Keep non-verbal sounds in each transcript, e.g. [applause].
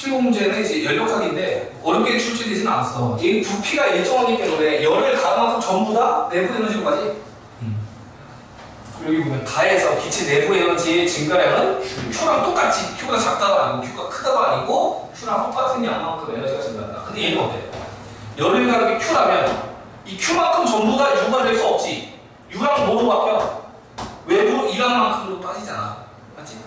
17번 문제는 이제 연력학인데 어렵게 출제되진 않았어. 이 부피가 일정하기 때문에 열을 만큼 전부 다 내부 에너지로 가지. 그리고 여기 보면 가에서 기체 내부 에너지의 증가량은 Q랑 똑같지. Q가 작다가 아니고 Q가 크다가 아니고 Q랑 똑같은 양만큼 에너지가 증가한다. 근데 얘는 어때? 열을 가는 게 Q라면 이 Q만큼 전부 다 U가 될 수 없지. U랑 뭐로 바뀌어? 외부 이란만큼으로 빠지잖아. 맞지?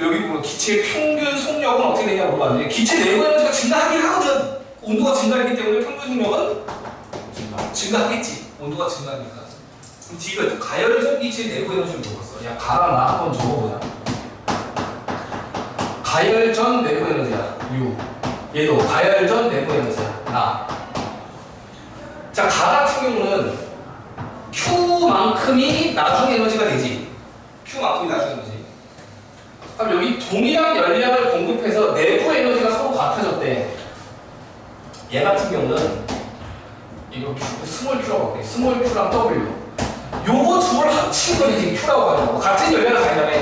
여기 보면 기체의 평균 속력은 어떻게 되냐 물어봤는데 기체 내부 에너지가 증가하긴 하거든. 온도가 증가했기 때문에 평균 속력은 증가하겠지. 온도가 증가하니까. 그럼 또 가열전 기체 내부 에너지를 물어봤어. 야 가라 나 한번 적어보자. 가열전 내부 에너지야. U. 얘도 가열전 내부 에너지야. 나. 자, 가 같은 경우는 Q만큼이 나중 에너지가 되지. Q만큼이 나중 에너지. 그럼 여기 동일한 열량을 공급해서 내부 에너지가 서로 같아졌대. 얘 같은 경우는 이거 Q, 스몰 Q라고 할게. 스몰 Q랑 W. 요거 둘을 합친 걸 이제 Q라고 하는 거. 같은 열량을 가진다며.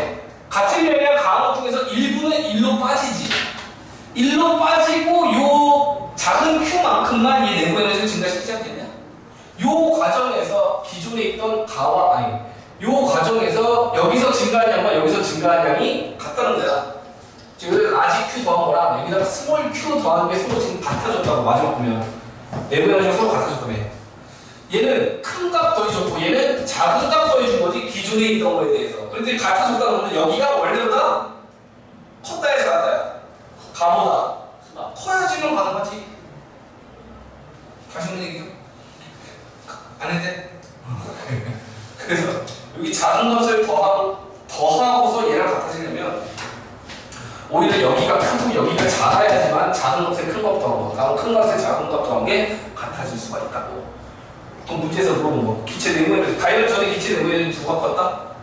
같은 열량 것 중에서 일부는 일로 빠지지. 일로 빠지고 요 작은 Q만큼만 얘 내부 에너지를 증가시키지 않겠냐? 요 과정에서 기존에 있던 가와 아니 요 과정에서 여기서 증가한 양과 여기서 증가한 양이 같다는 거야. 지금 라지 Q 더한 거랑 여기다가 스몰 Q 더한 게 서로 지금 같아졌다고 마지막 보면 내부 에너지가 서로 같아졌다며. 얘는 큰 값 더해줬고 얘는 작은 값 더해준 거지 기존에 있던 거에 대해서. 그런데 같아졌다는 거는 여기가 원래보다 컸다야 작았다야. 가보다 커야지만 가능하지. 다시 한번 얘기해. 안 했대? [laughs] 그래서 여기 작은 값을 더하, 더하고서 얘랑 같아지려면 오히려 여기가 크고 여기가 작아야지만 작은 값에 큰값 더하고 다음 큰 값에 작은 값 더한 게 같아질 수가 있다고. 또 문제에서 물어본 거 기체 내부에는 가열전에 기체 내부에는 누가 컸다? 가